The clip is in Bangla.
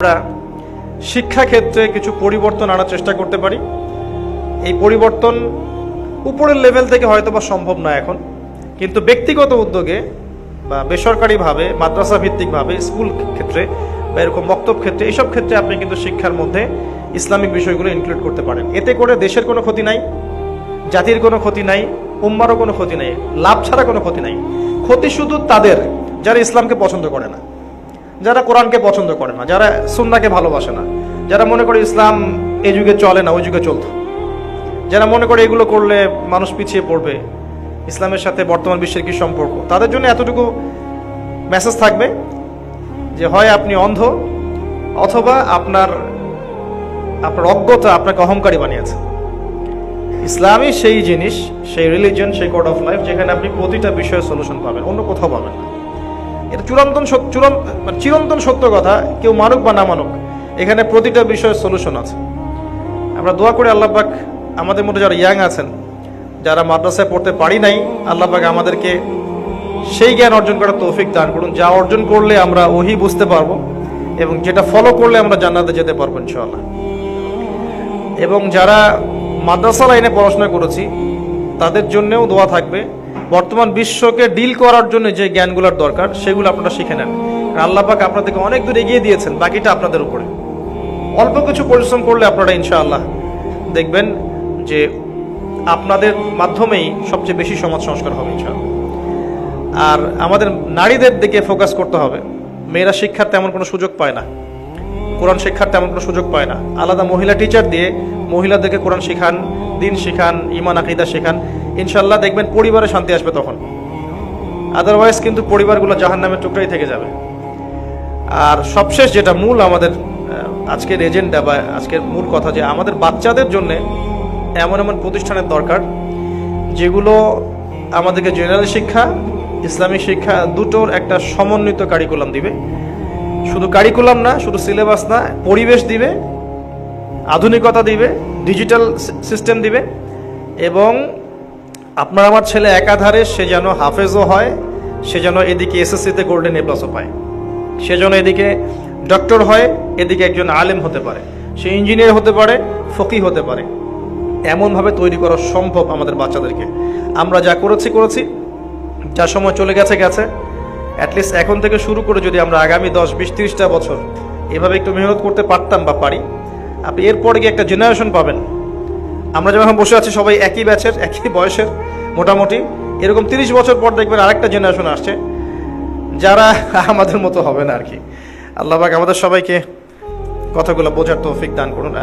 আমরা শিক্ষাক্ষেত্রে কিছু পরিবর্তন আনার চেষ্টা করতে পারি। এই পরিবর্তন উপরের লেভেল থেকে হয়তো বা সম্ভব না এখন। কিন্তু ব্যক্তিগত উদ্যোগে বা বেসরকারিভাবে মাদ্রাসা ভিত্তিকভাবে স্কুল ক্ষেত্রে বা এরকম বক্তব্য ক্ষেত্রে এইসব ক্ষেত্রে আপনি কিন্তু শিক্ষার মধ্যে ইসলামিক বিষয়গুলো ইনক্লুড করতে পারেন। এতে করে দেশের কোনো ক্ষতি নাই, জাতির কোনো ক্ষতি নাই, উম্মারও কোনো ক্ষতি নাই, লাভ ছাড়া কোনো ক্ষতি নাই। ক্ষতি শুধু তাদের, যারা ইসলামকে পছন্দ করে না। যারা কোরআনকে পছন্দ করে না, যারা সুন্নাকে ভালোবাসে না, যারা মনে করে ইসলাম এই যুগে চলে না, ওই যুগে চলত। যারা মনে করে এগুলো করলে মানুষ পিছিয়ে পড়বে, ইসলামের সাথে বর্তমান বিশ্বের কি সম্পর্ক, তাদের জন্য এতটুকু মেসেজ থাকবে যে, হয় আপনি অন্ধ, অথবা আপনার আপনার অজ্ঞতা আপনাকে অহংকারী বানিয়েছে। ইসলামই সেই জিনিস, সেই রিলিজন সেই কোড অফ লাইফ যেখানে আপনি প্রতিটা বিষয়ে সলিউশন পাবেন, অন্য কোথাও পাবেন না। এটা চূড়ান্তন চূড়ান্ত মানে চিরন্তন সত্য কথা, কেউ মানুক বা না মানুক এখানে প্রতিটা বিষয়ের সলিউশন আছে। আমরা দোয়া করি আল্লাহ পাক আমাদের মধ্যে যারা ইয়াং আছেন, যারা মাদ্রাসায় পড়তে পারি নাই, আল্লাহ পাক আমাদেরকে সেই জ্ঞান অর্জন করার তৌফিক দান করুন। যা অর্জন করলে আমরা ওহি বুঝতে পারব এবং যেটা ফলো করলে আমরা জান্নাতে যেতে পারব ইনশাআল্লাহ। এবং যারা মাদ্রাসা লাইনে পড়াশোনা করেছি, তাদের জন্যও দোয়া থাকবে। বর্তমান বিশ্বকে ডিল করার জন্য যে জ্ঞানগুলোর দরকার, সেগুলো আপনারা শিখে নেন। আল্লাহ আপনাদেরকে অনেক দূর এগিয়ে দিয়েছেন, বাকিটা আপনাদের উপরে। অল্প কিছু পরিশ্রম করলে আপনারা ইনশাআল্লাহ দেখবেন যে আপনাদের মাধ্যমেই সবচেয়ে বেশি সমাজ সংস্কার হবে ইনশাআল্লাহ। আর আমাদের নারীদের দিকে ফোকাস করতে হবে। মেয়েরা শিক্ষার তেমন কোনো সুযোগ পায় না। কোরআন শিক্ষার তেমন কোনো সুযোগ পায় না। আলাদা মহিলা টিচার দিয়ে মহিলাদেরকে কোরআন শিখান, দিন শিখান ইমান আকিদা শেখান। ইনশাল্লাহ দেখবেন পরিবারে শান্তি আসবে তখন। আদারওয়াইজ কিন্তু পরিবারগুলো জাহান নামের টুকরাই থেকে যাবে। আর সবশেষ যেটা মূল আমাদের আজকের এজেন্ডা বা আজকের মূল কথা যে আমাদের বাচ্চাদের জন্য এমন এমন প্রতিষ্ঠানের দরকার, যেগুলো আমাদেরকে জেনারেল শিক্ষা ইসলামিক শিক্ষা দুটোর একটা সমন্বিত কারিকুলাম দিবে। শুধু কারিকুলাম না, শুধু সিলেবাস না, পরিবেশ দিবে, আধুনিকতা দিবে ডিজিটাল সিস্টেম দিবে এবং আপনার আমার ছেলে একাধারে সে যেন হাফেজও হয়, সে যেন এদিকে এসএসসিতে গোল্ডেন এ প্লাসও পায়। সে যেন এদিকে ডক্টর হয়, এদিকে একজন আলেম হতে পারে। সে ইঞ্জিনিয়ার হতে পারে ফকি হতে পারে। এমনভাবে তৈরি করা সম্ভব আমাদের বাচ্চাদেরকে। আমরা যা করেছি করেছি। যা সময় চলে গেছে গেছে। অ্যাটলিস্ট এখন থেকে শুরু করে যদি আমরা আগামী দশ, বিশ, তিরিশটা বছর এভাবে একটু মেহনত করতে পারতাম বা পারি, আপনি এরপরে গিয়ে একটা জেনারেশন পাবেন। আমরা যেমন বসে আছি, সবাই একই ব্যাচের একই বয়সের, মোটামুটি এরকম তিরিশ বছর পর দেখবেন আরেকটা জেনারেশন আসছে, যারা আমাদের মতো হবে না আর কি আল্লাহবাক আমাদের সবাইকে কথাগুলো বোঝার তৌফিক দান করুন।